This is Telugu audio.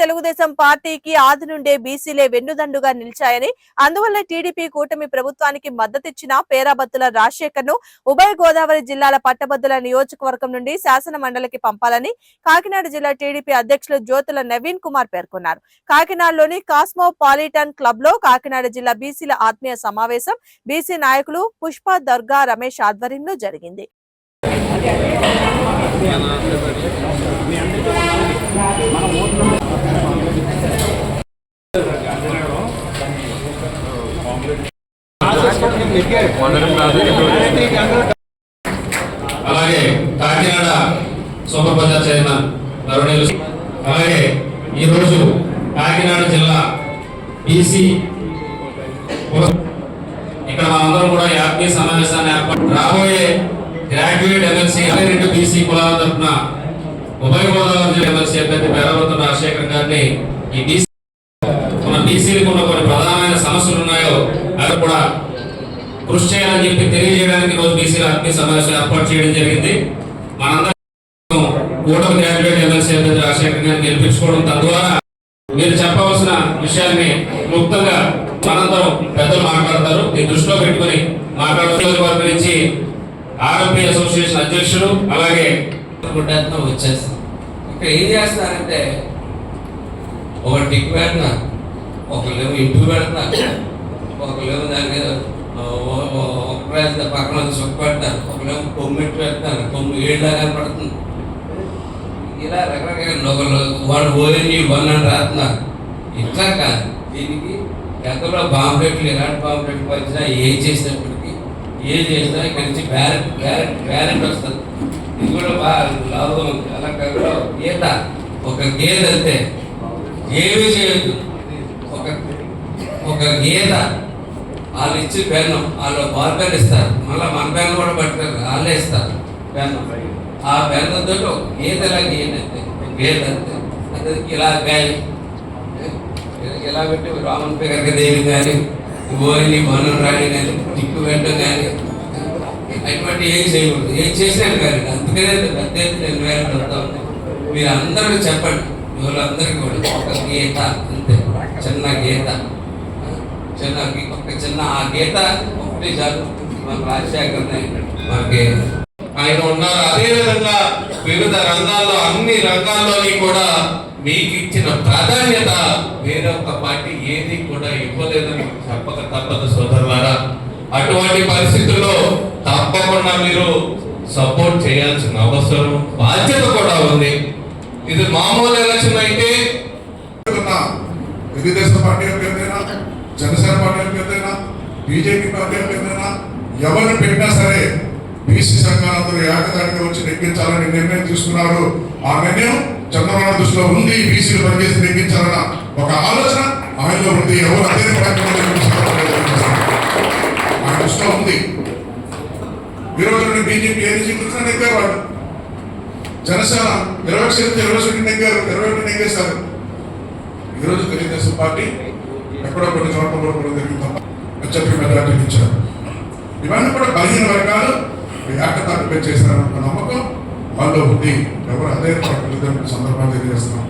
తెలుగుదేశం పార్టీకి ఆది నుండే బీసీలే వెన్నుదండుగా నిలిచాయని అందువల్ల టీడీపీ కూటమి ప్రభుత్వానికి మద్దతిచ్చిన పేరాబత్తుల రాజశేఖర్ను ఉభయ గోదావరి జిల్లాల పట్టభద్రుల నియోజకవర్గం నుండి శాసన మండలికి పంపాలని కాకినాడ జిల్లా టీడీపీ అధ్యక్షులు జ్యోతుల నవీన్ కుమార్ పేర్కొన్నారు. కాకినాడలోని కాస్మో పాలిటన్ క్లబ్లో కాకినాడ జిల్లా బీసీల ఆత్మీయ సమావేశం బీసీ నాయకులు పుష్ప దుర్గా రమేష్ ఆధ్వర్యంలో జరిగింది. అలాగే కాకినాడ సూపర్ బజార్ చైర్మన్ నరుణేలు అలాగే ఈరోజు కాకినాడ జిల్లా బీసీ ఇక్కడ మనందరం కూడా యాపీ సమావేశాన్ని ఏర్పాటు రాబోయే గ్రాడ్యుయేట్ ఎమ్మెల్సీ రెండు బీసీ కులాల తరఫున ఉభయ గోదావరి జిల్లా ఎమ్మెల్సీ అభ్యర్థి పేరవరత రాజశేఖర్ గారిని ఈ బీసీ మన బీసీలకు ఉన్న కొన్ని ప్రధానమైన సమస్యలు ఉన్నాయో అవి కూడా కృషి చేయాలని చెప్పి తెలియజేయడానికి రోజు బీసీల ఆత్మీయ సమావేశం ఏర్పాటు చేయడం జరిగింది. మనందరం కూటమి గ్రాడ్యుయేట్ ఎమ్మెల్సీ అభ్యర్థి రాజశేఖర్ గారిని గెలిపించుకోవడం తద్వారా మీరు చెప్పవలసిన విషయాన్ని క్లుప్తంగా మనందరం పెద్దలు మాట్లాడతారు. మీ దృష్టిలో పెట్టుకుని మాట్లాడుతున్న వారి గురించి ఆర్ఎంపీ అసోసియేషన్ అధ్యక్షుడు అలాగే గుడ్డతో వచ్చేస్తాం. ఇక్కడ ఏం చేస్తారంటే ఒక టిక్ పెడతారు ఒకళ్ళేమో ఇంటికి పెడతారు ఒకళ్ళేమో దాని మీద ఒక ప్రయత్నం పక్కన చొక్క పెడతారు ఒకళ్ళేమో కొమ్మిట్టు పెడతారు కొమ్మి ఏళ్ళ కనపడుతుంది ఇలా రకరకాల ఒకళ్ళు వాళ్ళు పోయి వన్ అని రాస్తున్నారు ఇట్లా కాదు. దీనికి గతంలో బాంబులెట్లు ఇలాంటి బాంబులెట్లు వచ్చినా ఏం చేసినప్పుడు ఏం చేసినా ఇక్కడి నుంచి బ్యారెంట్ బ్యారెంట్ బ్యారెంట్ వస్తుంది. ఇది కూడా బాగా లాభం ఉంది అలా కాకుండా ఒక గేదె అంతే. ఏమీ చేయొద్దు. ఒక ఒక గీత. వాళ్ళు ఇచ్చి పెన్ను వాళ్ళు బాల్ పెన్ ఇస్తారు. మళ్ళీ మన పెన్ను కూడా పట్టుకోరు వాళ్ళే ఇస్తారు పెన్ను. ఆ పెన్నుతో ఒక గీతలా గీత అంతే. ఒక గీత అంతే. అది ఇలా గాయ. ఇలా పెట్టి రామన్ పేరు దేవి కానీ ఓని మను రాని కానీ టిక్కు పెట్టడం కానీ అటువంటి ఏం చేయకూడదు. ఏం చేసినాను కానీ అందుకనే పెద్ద ఎత్తున ఎన్వైరన్మెంట్ అవుతా ఉంది మీరు అందరికీ చెప్పండి. వీళ్ళందరికీ కూడా. ఒక గీత అంతే. చిన్న గీత. చిన్న ఒక చిన్న ఆ గీత ఒకటి చాలు. మన రాజశేఖర్ మనకి ఆయన ఉన్నారు. అదేవిధంగా వివిధ రంగాల్లో అన్ని రంగాల్లోని కూడా మీకు ఇచ్చిన ప్రాధాన్యత వేరొక పార్టీ ఏది కూడా ఇవ్వలేదని చెప్పక తప్పదు సోదరులారా. అటువంటి పరిస్థితుల్లో తప్పకుండా మీరు సపోర్ట్ చేయాల్సిన అవసరం బాధ్యత కూడా ఉంది. ఇది మామూలు ఎలక్షన్ అయితే తెలుగుదేశం పార్టీ అభ్యర్థైనా జనసేన పార్టీ అభ్యర్థైనా బీజేపీ పార్టీ అభ్యర్థైనా ఎవరిని పెట్టినా సరే బీసీ సంఘాలందరూ ఏకదాటిగా వచ్చి నెగ్గించాలని నిర్ణయం తీసుకున్నారు. ఆ నిర్ణయం చంద్రబాబు దృష్టిలో ఉంది బీసీలు పనిచేసి నెగ్గించాలని ఒక ఆలోచన ఆయనలో ఉంది ఎవరు అదే ఆయన ఇష్టం ఉంది. ఈరోజు నుండి బీజేపీ ఏది చూపించినా నెగ్గేవాడు జనసేన ఇరవై ఒకటి ఇరవై ఒకటి నెగ్గారు ఇరవై ఒకటి నెగ్గేశారు. ఈరోజు తెలుగుదేశం పార్టీ ఎక్కడో కొన్ని చోట్ల కూడా కూడా చెప్పి మెజార్టీ ఇచ్చారు. ఇవన్నీ కూడా బలహీన వర్గాలు. ఏకతాటిపై చేశారన్న నమ్మకం. వాళ్ళు ఉంది ఎవరు అదే పడుతుందని సందర్భంగా తెలియజేస్తున్నాం